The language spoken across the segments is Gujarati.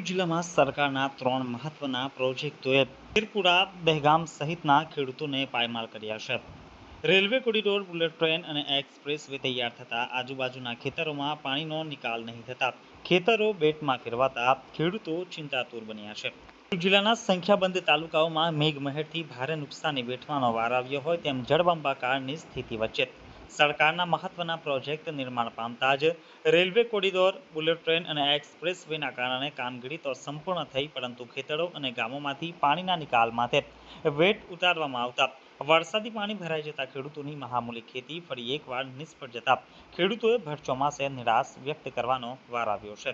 ભરૂચ જિલ્લામાં સરકારના ત્રણ મહત્વના પ્રોજેક્ટોએ વીરપુરા દહેગામ સહિતના ખેડૂતોને પાયમાલ કર્યા છે. રેલવે કોરિડોર, બુલેટ ટ્રેન અને એક્સપ્રેસ વે તૈયાર થતાં આજુબાજુના ખેતરોમાં પાણીનો નિકાલ નહીં થતા. ખેતરો બેટમાં ફેરવાતા ખેડૂતો ચિંતાતુર બન્યા છે. જિલ્લાના સંખ્યાબંધ તાલુકાઓમાં મેઘમહેરથી ભારે નુકસાની વેઠવાનો વાર આવ્યો હોય તેમ જળબંબાકારની સ્થિતિ વચ્ચે સરકારના મહત્વના પ્રોજેક્ટ નિર્માણ પામતા જ રેલવે કોરિડોર, બુલેટ ટ્રેન અને એક્સપ્રેસ વેના કારણે કામગીરી તો સંપૂર્ણ થઈ, પરંતુ ખેતરો અને ગામોમાંથી પાણીના નિકાલ માટે વેટ ઉતારવામાં આવતા. વરસાદી પાણી ભરાઈ જતા ખેડૂતોની મહામૂલી ખેતી ફરી એકવાર નિષ્ફળ જતા. ખેડૂતોએ ભર ચોમાસે નિરાશ વ્યક્ત કરવાનો વાર આવ્યો છે.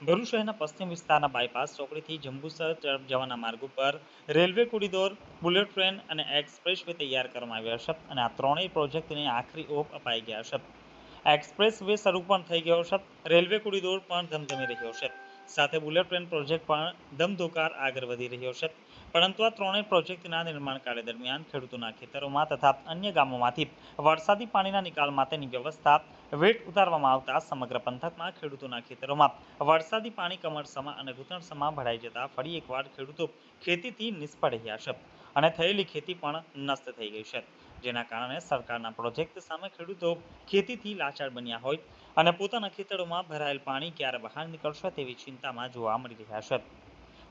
ભરૂચ શહેરના પશ્ચિમ વિસ્તારના બાયપાસ ચોકડીથી જંબુસર તરફ જવાના માર્ગ ઉપર રેલવે કોરિડોર, બુલેટ ટ્રેન અને એક્સપ્રેસ વે તૈયાર કરવામાં આવ્યા છે અને આ ત્રણેય પ્રોજેક્ટને આખરી ઓપ અપાઈ ગયા છે. એક્સપ્રેસ વે શરૂ પણ થઈ ગયો છે. રેલવે કોરિડોર પણ ધમધમી રહ્યો છે. સાથે બુલેટ ટ્રેન પ્રોજેક્ટ પણ ધમધોકાર આગળ વધી રહ્યો છે. પરંતુ આ ત્રણેય પ્રોજેક્ટના નિર્માણ કાર્ય દરમિયાન ખેડૂતોના ખેતરોમાં તથા અન્ય ગામોમાંથી વરસાદી પાણીના નિકાલ માટેની વ્યવસ્થા વેટ ઉતારવામાં આવતા સમગ્ર પંથકમાં ખેડૂતોના ખેતરોમાં વરસાદી પાણી કમરસમાં અને ઘૂંટણસમાં ભરાઈ જતા ફરી એકવાર ખેડૂતો ખેતીથી નિષ્ફળ રહ્યા છે અને થયેલી ખેતી પણ નષ્ટ થઈ ગઈ છે, જેના કારણે સરકારના પ્રોજેક્ટ સામે ખેડૂતો ખેતીથી લાચાર બન્યા હોય અને પોતાના ખેતરોમાં ભરાયેલ પાણી ક્યારે બહાર નીકળશે તેવી ચિંતામાં જોવા મળી રહ્યા છે.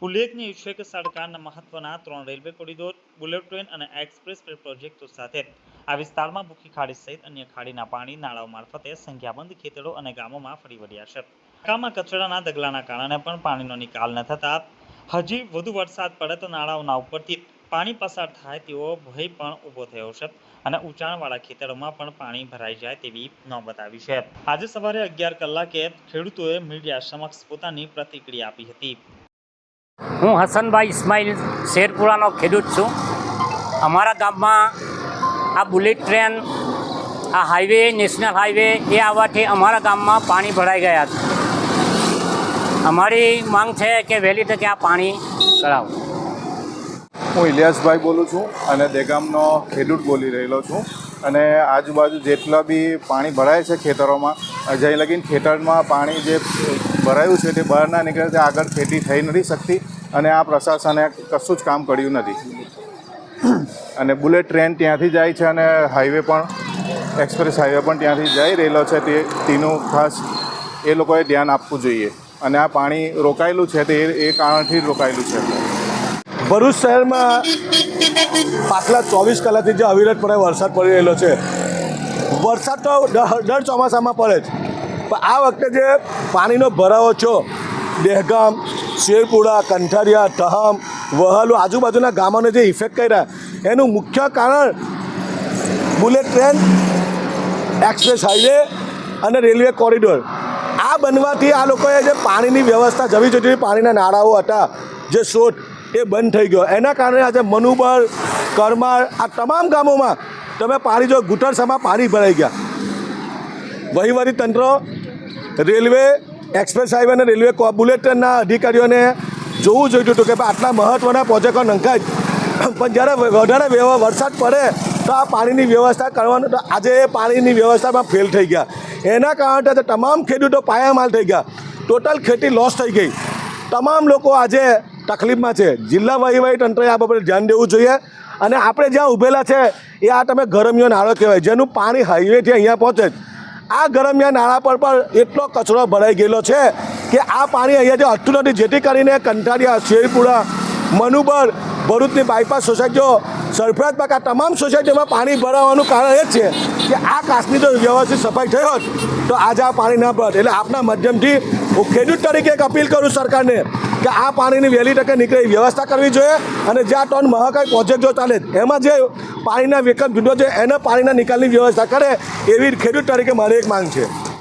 ઉલ્લેખનીય છે કે સરકારના મહત્વના ત્રણ રેલવે કોરિડોર, બુલેટ ટ્રેન અને એક્સપ્રેસ વે પ્રોજેક્ટો સાથે. આ વિસ્તારમાં ભૂખી ખાડી સહિત અન્ય ખાડીના પાણી, નાળાઓ મારફતે સંખ્યાબંધ ખેતરો અને ગામોમાં ફરી વળ્યા છે. ગામમાં કચરાના દગલાના કારણે પણ પાણીનો નિકાલ ન થતા હજી વધુ વરસાદ પડે તો નાળાઓના ઉપરથી પાણી પસાર થાય તેવો ભય પણ ઊભો થયો છે અને ઊંચાણવાળા ખેતરોમાં પણ પાણી ભરાઈ જાય તેવી નોબત આવી છે. આજે સવારે અગિયાર કલાકે ખેડૂતોએ મીડિયા સમક્ષ પોતાની પ્રતિક્રિયા આપી હતી. હું હસનભાઈ ઇસ્માઇલ શેરપુરાનો ખેડૂત છું. અમારા ગામમાં આ બુલેટ ટ્રેન, આ હાઈવે, નેશનલ હાઈવે એ આવવાથી અમારા ગામમાં પાણી ભરાઈ ગયા છે. અમારી માંગ છે કે વહેલી તકે આ પાણી કરાવો. હું ઇલિયાસભાઈ બોલું છું અને દેગામનો ખેડૂત બોલી રહેલો છું. અને આજુબાજુ જેટલા બી પાણી ભરાય છે ખેતરોમાં જ્યાં લગીન ખેતરમાં પાણી જે ભરાયું છે તે બહાર ના નીકળે તે આગળ ખેતી થઈ નથી શકતી. અને આ પ્રશાસને કશું જ કામ કર્યું નથી. અને બુલેટ ટ્રેન ત્યાંથી જાય છે અને હાઈવે પણ, એક્સપ્રેસ હાઈવે પણ ત્યાંથી જઈ રહેલો છે તે, તેનું ખાસ એ લોકોએ ધ્યાન આપવું જોઈએ. અને આ પાણી રોકાયેલું છે તે એ કારણથી જ રોકાયેલું છે. ભરૂચ શહેરમાં પાછલા ચોવીસ કલાકથી જે અવિરતપણે વરસાદ પડી રહેલો છે. વરસાદ તો દર ચોમાસામાં પડે જ. પણ આ વખતે જે પાણીનો ભરાવો છો, દહેગામ શેરપુરા, કંઠારિયા ટહમ વહલો આજુબાજુના ગામોને જે ઇફેક્ટ કર્યા, એનું મુખ્ય કારણ બુલેટ ટ્રેન એક્સપ્રેસ હાઈવે અને રેલવે કોરિડોર આ બનવાથી આ લોકોએ જે પાણીની વ્યવસ્થા, જવી જતી પાણીના નાળાઓ હતા, જે શોધ એ બંધ થઈ ગયો. એના કારણે આજે મનુબર કરમાળ, આ તમામ ગામોમાં તમે પાણી જો ગુટરસામાં પાણી ભરાઈ ગયા. વહીવટી તંત્ર રેલવે એક્સપ્રેસ હાઈવે અને રેલવે બુલેટ અધિકારીઓને જોવું જોઈતું હતું કે આટલા મહત્ત્વના પ્રોજેક્ટો નંખાય. પણ જ્યારે વધારે વરસાદ પડે તો આ પાણીની વ્યવસ્થા કરવાનું તો આજે એ પાણીની વ્યવસ્થામાં ફેલ થઈ ગયા. એના કારણે તો તમામ ખેડૂતો પાયામાલ થઈ ગયા. ટોટલ ખેતી લોસ થઈ ગઈ. તમામ લોકો આજે તકલીફમાં છે. જિલ્લા વહીવટી તંત્રએ આ બાબતે ધ્યાન દેવું જોઈએ. અને આપણે જ્યાં ઊભેલા છે, એ આ તમે ગરમીઓ નાળો કહેવાય. જેનું પાણી હાઈવેથી અહીંયા પહોંચે આ ગરમિયા નાળા પર પણ એટલો કચરો ભરાઈ ગયેલો છે કે આ પાણી અહીંયાથી હટતું નથી, જેથી કરીને કંઠારિયા, શેરપુરા, મનુબર, ભરૂચની બાયપાસ સોસાયટીઓ, સરફરાજ પાક આ તમામ સોસાયટીઓમાં પાણી ભરાવાનું કારણ એ જ છે કે આ કાશની જો વ્યવસ્થિત સફાઈ થઈ હોત, તો આજે આ પાણી ના પડત એટલે આપના માધ્યમથી હું ખેડૂત તરીકે એક અપીલ કરું સરકારને કે આ પાણીની વહેલી ટકે નીકળે એ વ્યવસ્થા કરવી જોઈએ અને જે આ ટોન મહાકાય પ્રોજેક્ટ જો ચાલે. એમાં જે પાણીના વિકલ્પ જુદો છે એને પાણીના નિકાલની વ્યવસ્થા કરે, એવી ખેડૂત તરીકે મારી એક માંગ છે.